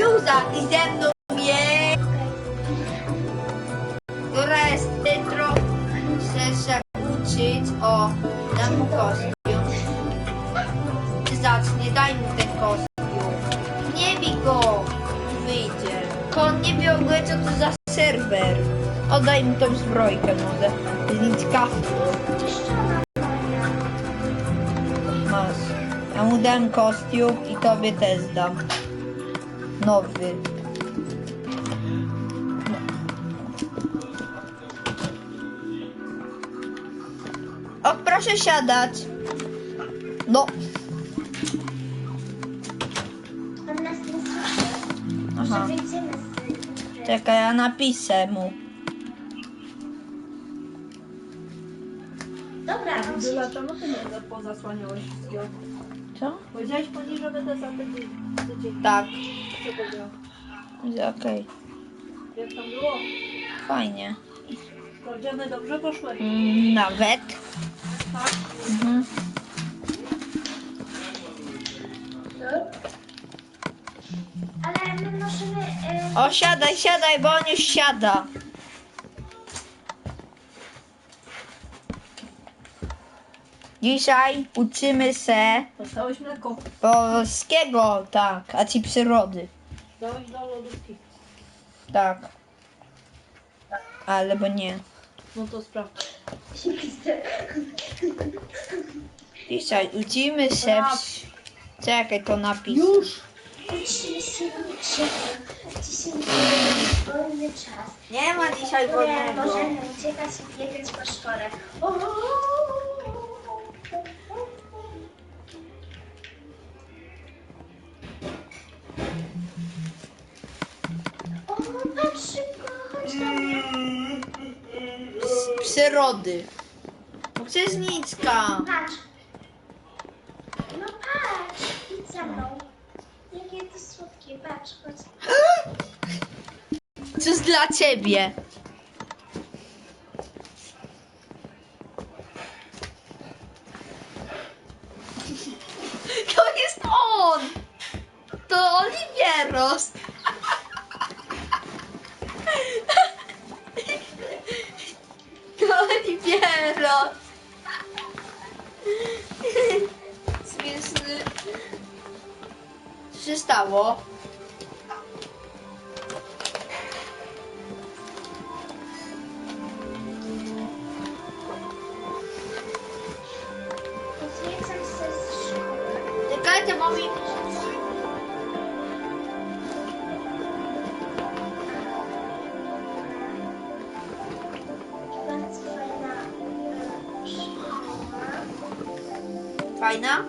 Luza, ty ze mną jest. Która jest jutro, chcesz się uczyć o ten kostium. Zacznie, daj mu ten kostium. Nie bij go, wyjdzie. On nie wie ogóle to za serwer. Oddaj mu tą zbrojkę może. Znicz kaflu. Masz. Ja mu dam kostium i tobie też dam. Nowy. O, proszę siadać. No. On nas nie słyszy. Może Aha. Czekaj, ja napiszę mu. Dobra, on się... Była to, no to nie pozasłaniałeś wszystkiego. Co? Powiedziałeś pani, że będę za tydzień. Tak. Okej. Jak tam było? Fajnie. Sprawdziany dobrze poszły. Mm, nawet. Tak? Mhm. Ale my możemy... Y... O, siadaj, siadaj, bo on już siada. Dzisiaj uczymy się Dostałeś mleko. polskiego, tak, a ci przyrody. Dałeś do lodówki. Tak. Albo nie. No to sprawdź. Dzisiaj uczymy się. Czekaj, to napis. Już! Wolny czas. Nie ma dzisiaj które możemy uciekać i biegać po szkole. O, Przyrody. Bo Księżniczka. Patrz. No patrz, idź za mną. Jakie to słodkie, patrz, chodź. Co jest dla ciebie? To jest on! To Olivieros! To Olivieros! Śmieszny. Co się stało? Fajna?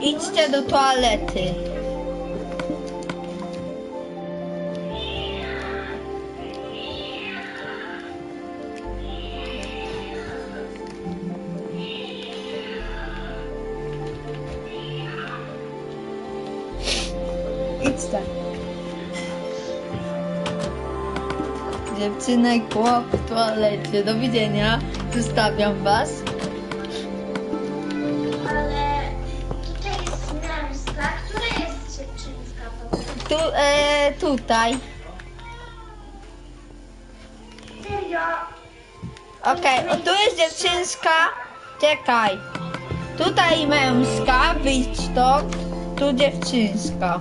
Idźcie do toalety. Dziewczynek, chłop w toalecie. Do widzenia. Zostawiam was. Ale tutaj jest męska. Która jest dziewczynska? powiedz? Tu, e, tutaj. Serio? Okej, o tu jest dziewczynska. Czekaj. Tutaj męska, wyjdź to. Tu dziewczynska.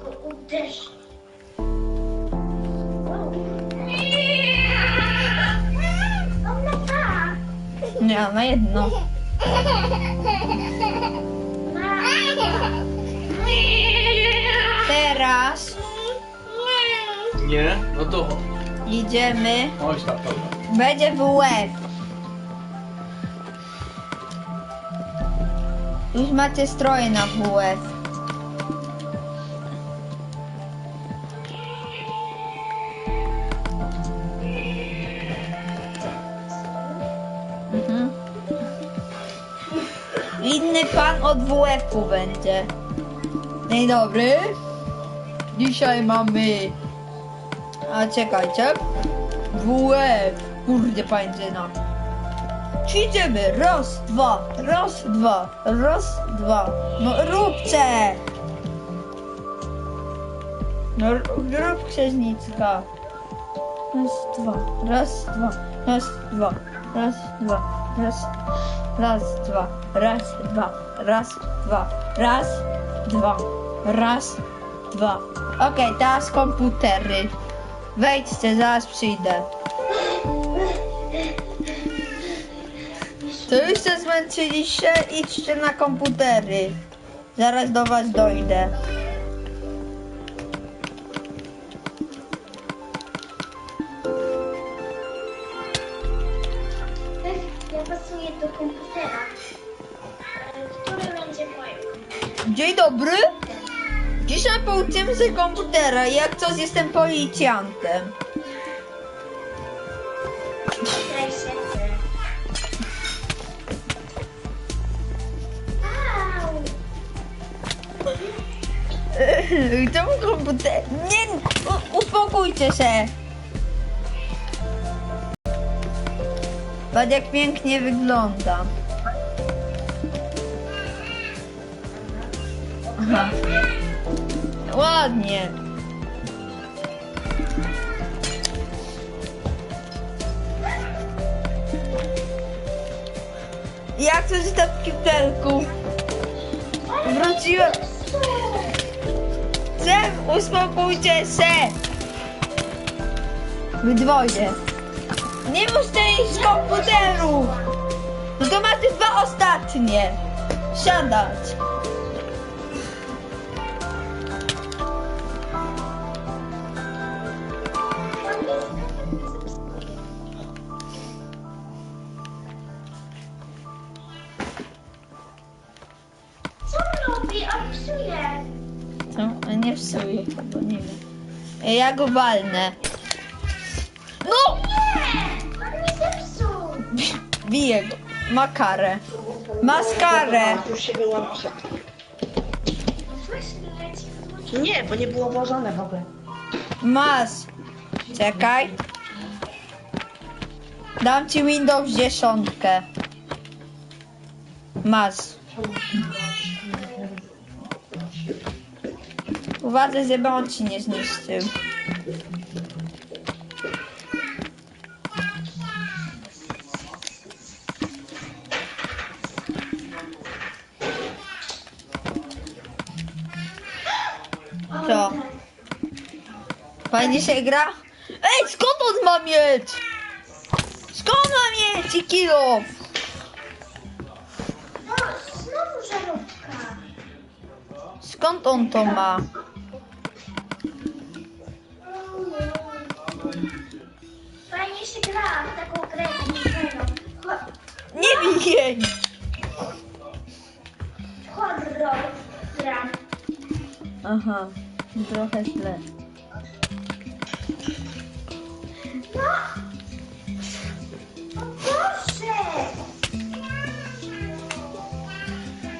Go uderzy. Wow. Ona tak. Nie, na jedno. Teraz Nie? No to. idziemy. Oj, tak, dobra. Będzie WF. Już macie stroje na WF. Mhm. Inny pan od WF-u będzie. Dzień dobry. Dzisiaj mamy... A czekajcie. WF. Kurde, pańczyna. Ćwiczymy. Raz, dwa, raz, dwa, raz, dwa. No róbcie. No rób księżniczka. Raz, dwa, raz, dwa, raz, dwa, raz, dwa, raz, raz, dwa, raz, dwa, raz, dwa, raz, dwa, raz, dwa. Okej, teraz komputery. Wejdźcie, zaraz przyjdę. To już się zmęczyliście? Idźcie na komputery. Zaraz do was dojdę. Ja pasuję do komputera. Który będzie moim? Dzień dobry. Dzisiaj pouczymy się komputera. Jak coś jestem policjantem. Komputer? Nie, uspokójcie się. Patrz jak pięknie wygląda. Aha. Ładnie. Jak coś tam w kibelku? Wróciłem. Chcę, uspokójcie się! Wy dwoje. Nie muszę iść z komputeru! No to macie dwa ostatnie. Siadać. Nie psuję chyba, nie wiem. Ja go walnę. No! Biję go. Ma karę. Ma skarę. Już się. Nie, bo nie było włożone w ogóle. Masz. Czekaj. Dam ci Windows 10. Masz. Uważaj, żeby on ci nie zniszczył. Co? Fajnie się gra? Ej, skąd on ma mieć? Skąd ma mieć i kilo? No, znowu żarówka. Skąd on to ma? Nie bij jej. Horror gra. Aha, trochę źle. No!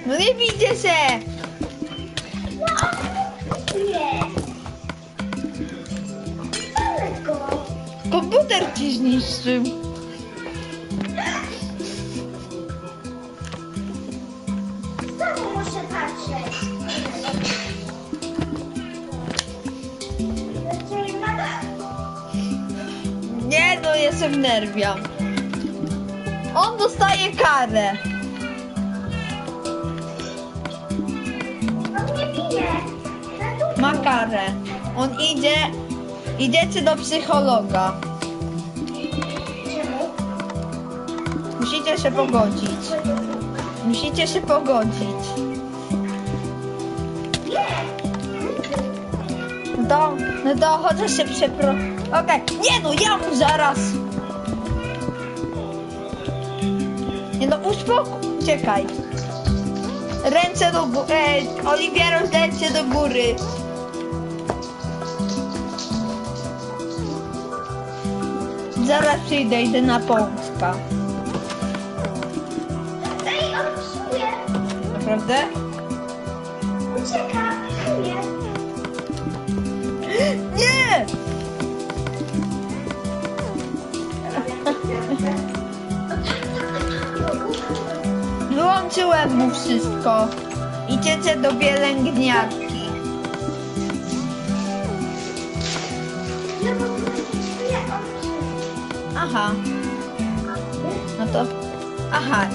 No nie bijcie się! Komputer ci zniszczył. Znowu muszę patrzeć. Nie no, ja się wnerwiam. On dostaje karę. On mnie bije. Na dół. Ma karę. On idzie... Idziecie do psychologa. Musicie się pogodzić. Musicie się pogodzić. No no to się przepro... Okej, nie no, ja mu zaraz... Nie no, uspokój... Czekaj. Ręce do góry... E, Oliwiero, ręce do góry. Zaraz przyjdę, idę na Polska. Ej, on psuje! Prawda? Ucieka. Nie. Wyłączyłem mu wszystko. Idziecie do pielęgniarki. Aha. No to... Aha.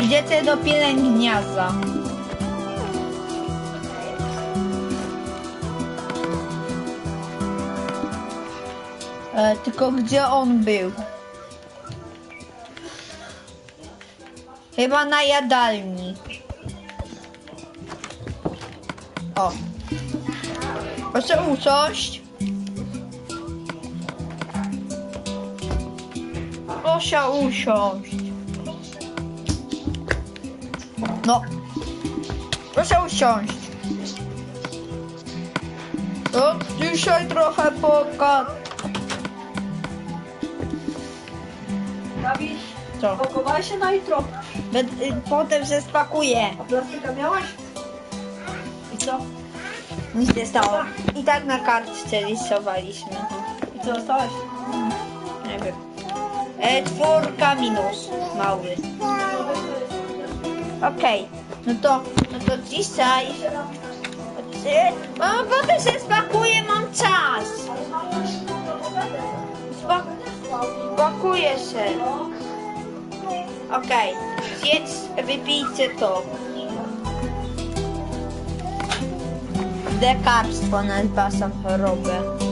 Idziecie do pielęgniarza. E, tylko gdzie on był? Chyba na jadalni. O. Proszę usiąść. Proszę usiąść. No. Proszę usiąść. No, dzisiaj trochę poka... Dawid, Co? pakowałeś się na jutro. Be- y, Potem się spakuję. A plastyka miałaś? I co? Nic nie stało. I tak na kartce rysowaliśmy. I co dostałeś? Nie wiem. E, czwórka minus. Mały. Okej. No to, no to dzisiaj... No, potem się spakuję, mam czas. Spak spakuję się. Okej. Zjedz, wypijcie to. Dekarstwo nazywa chorobę.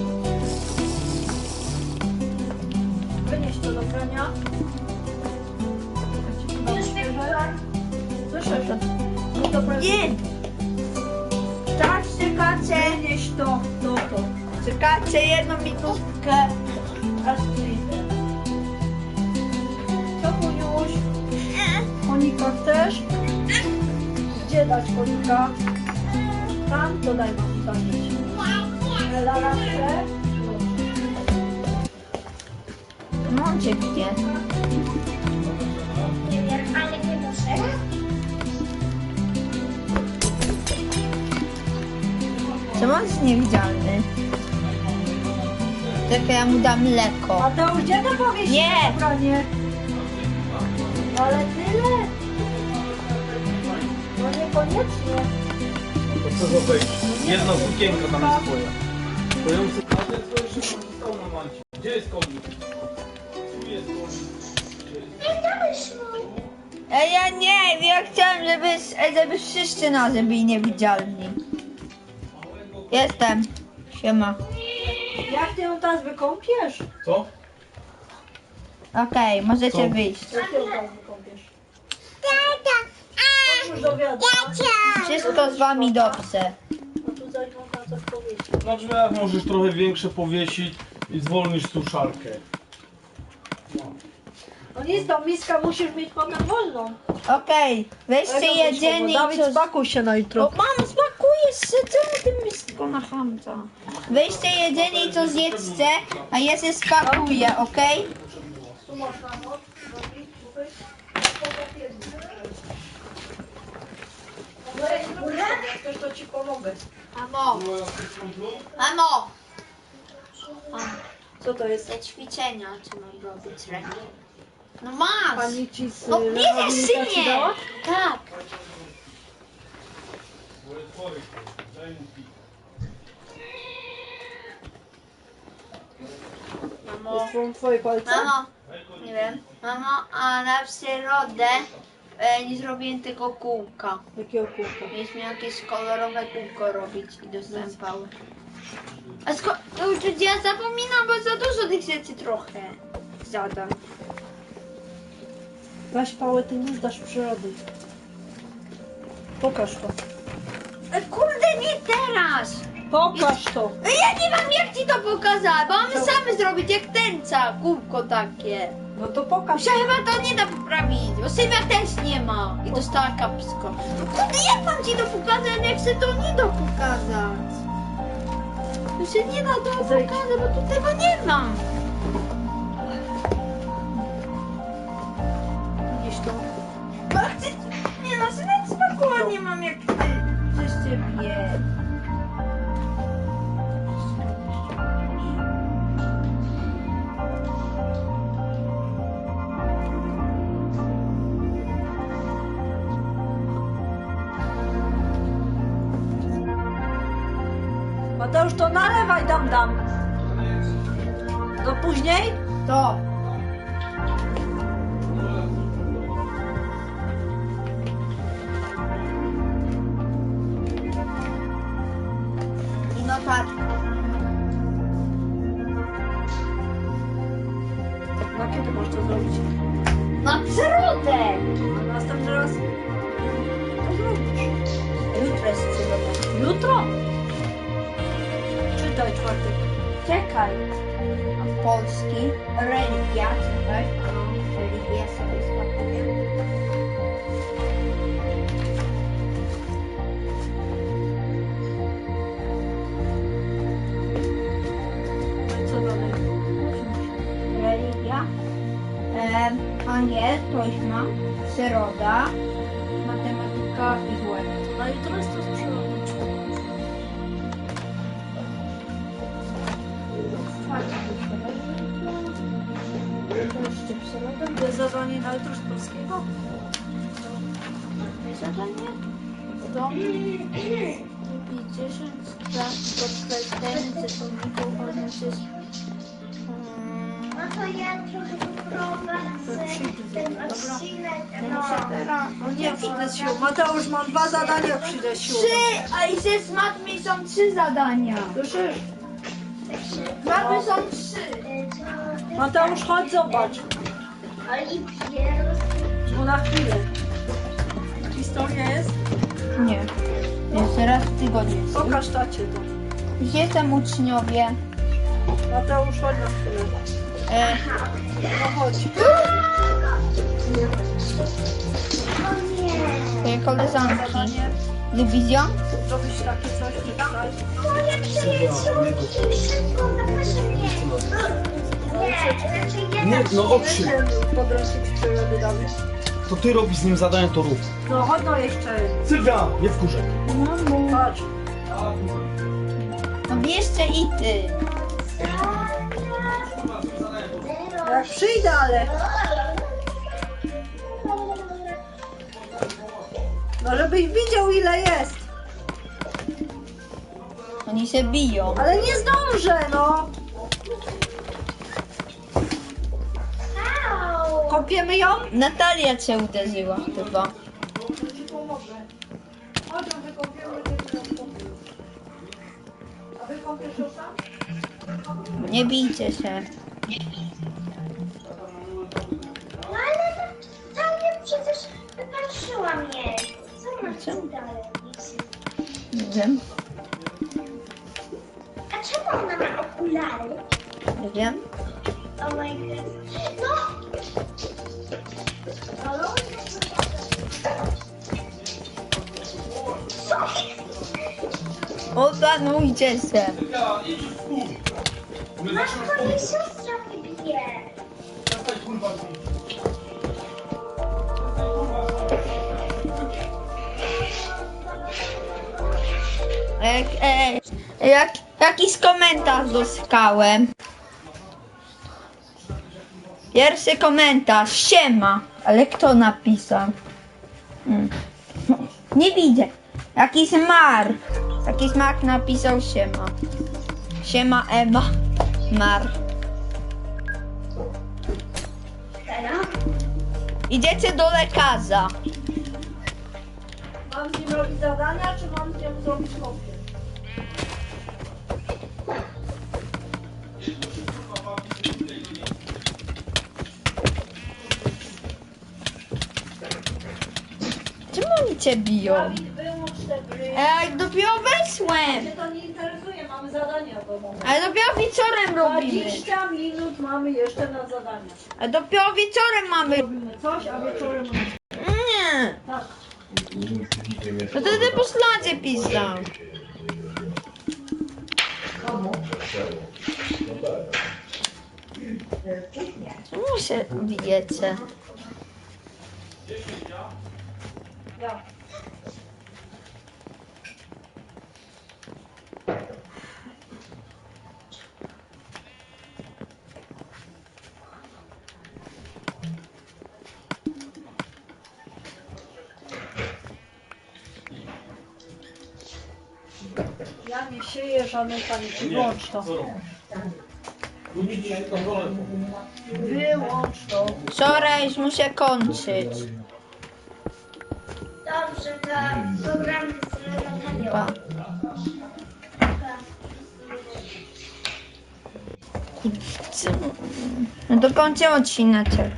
No to prania. Nie! Tak, czekacie. Wynieś to, to, to. Czekacie jedną minutkę. Aż przyjdę. Co Kuniuś? Konika chcesz? Gdzie dać konika? Tam, to daj mam. Lara chce? No, cię gdzie? Czemu on jest niewidzialny? Czekaj, ja mu dam mleko. Gdzie to powiesić Nie. na pranie? Ale tyle? No niekoniecznie. To co za wejść? Sukienka tam jest twoja. To ją. A co jeszcze tam został na mancie. Gdzie jest komin? Tu jest. Nie mu. Ej, ja nie, ja chciałem, żeby, żeby wszyscy nas byli niewidzialni. Jestem. Siema. Jak ty ją teraz wykąpiesz? Co? Okej, możecie Co? wyjść. Jak ty ją teraz wykąpiesz? Tata. Już dowiadam. Wszystko z wami dobrze. No tu zaś można coś powiedzieć. Na drzwiach możesz trochę większe powiesić i zwolnisz suszarkę. No nic, tą miskę musisz mieć potem wolną. Okej, weźcie jedzenie i Dawid, spakuj się na O, jutro. mamo, smakujesz się, czemu ty na hamca? Weźcie jedzenie i co zjedzcie, a ja się spakuję, okej? Jak chcesz, to ci pomogę. Mamo, mamo! Co to jest? Te ćwiczenia, co mam robić ręką. No masz! Pani ci z No bierzesz czy nie? dała? Tak. Mamo, To są twoje palce? mamo, nie wiem, mamo, a na przyrodę e, nie zrobiłem tego kółka. Jakiego kółka? Mieliśmy jakieś kolorowe kółko robić i dostałem pałę. A sko- to uczuć ja zapominam, bo za dużo tych rzeczy trochę zadam. Weź pałę, ty nie zdasz przyrody. Pokaż to. E, kurde, nie teraz! Pokaż to. Ja nie mam jak ci to pokazać, bo mamy same zrobić jak tęca, kółko takie. No to pokaż. Się chyba to nie da poprawić, bo Sylwia też nie ma i dostała kapsko. No kurde, jak mam ci to pokazać, jak chcę to nie da pokazać? To się nie da to Zejdź. pokazać, bo tu tego nie mam. Widzisz to? Bo chcę... Nie no, Sylwia, Dokładnie mam jak ty przez ciebie. Mateusz, to nalewaj dam dam. Do później? To. I notatki. Polski, religia, czekaj. Religia sobie spakuję. No i? Religia. Angiel, to już mam. Przyroda. Matematyka i złe. Jutro jest to To jest zadanie na jutro z polskiego? Zadanie? Lubi 10 lat podkreśleń zasadników odnośnie No to ja trochę poprowadzę ten odcinek. No. No nie, przyjdę siłą. Mateusz, mam dwa zadania, przyjdę siłą. Trzy! A i ze z matmy są trzy zadania. Słyszysz? Z matmy są trzy. Mateusz, chodź zobacz. Oliwier. No na chwilę. Historia jest? Nie. Jeszcze raz w tygodniu. Pokaż tacie to. Gdzie są uczniowie? Mateusz, chodź na chwilę. E, No chodź. O nie. twoje koleżanki. Zadanie. Dywizją? Zrobić takie coś. Moje przyjaciółki, wszystko zaproszę mnie. Nie, ja no okrzyk. Podręcznik damy. To ty robisz z nim zadanie, to rób. No chodź no jeszcze. Sylwia, nie wkurzaj. Chodź. No bierzcie i ty. Jak przyjdę, ale... No żebyś widział ile jest. Oni się biją. Ale nie zdążę, no. Kopiemy ją? Natalia cię uderzyła chyba. Nie bijcie się. No ale to mnie przecież wypatrzyła mnie. Co Co? dalej? Nie wiem. Ona ma okulary? Nie wiem. Oh my god. No! Opanujcie się. Matko, mnie siostra mnie bije. Kurwa bić. Jak, jakiś komentarz dostałem. Pierwszy komentarz. Siema. Ale kto napisał? Hmm. Nie widzę. Jakiś Mark. Jakiś Mark napisał siema. Siema Ema. Mar. Idziecie do lekarza. Mam z nim robić zadania, czy mam z nim zrobić kopię? Oni cię biją? Ej, dopiero weszłem. To nie interesuje, mamy zadania domowe. Ale dopiero wieczorem robimy. 20 minut mamy jeszcze na zadania. A dopiero wieczorem mamy. Robimy coś, a wieczorem mamy. Nie. Tak. No to ty po sladzie pisał. Czemu się bijecie? Ja. Ja nie sieję żadnych paliw. Wyłącz to. Wyłącz to. Wczoraj już muszę kończyć. գրականության չինացել։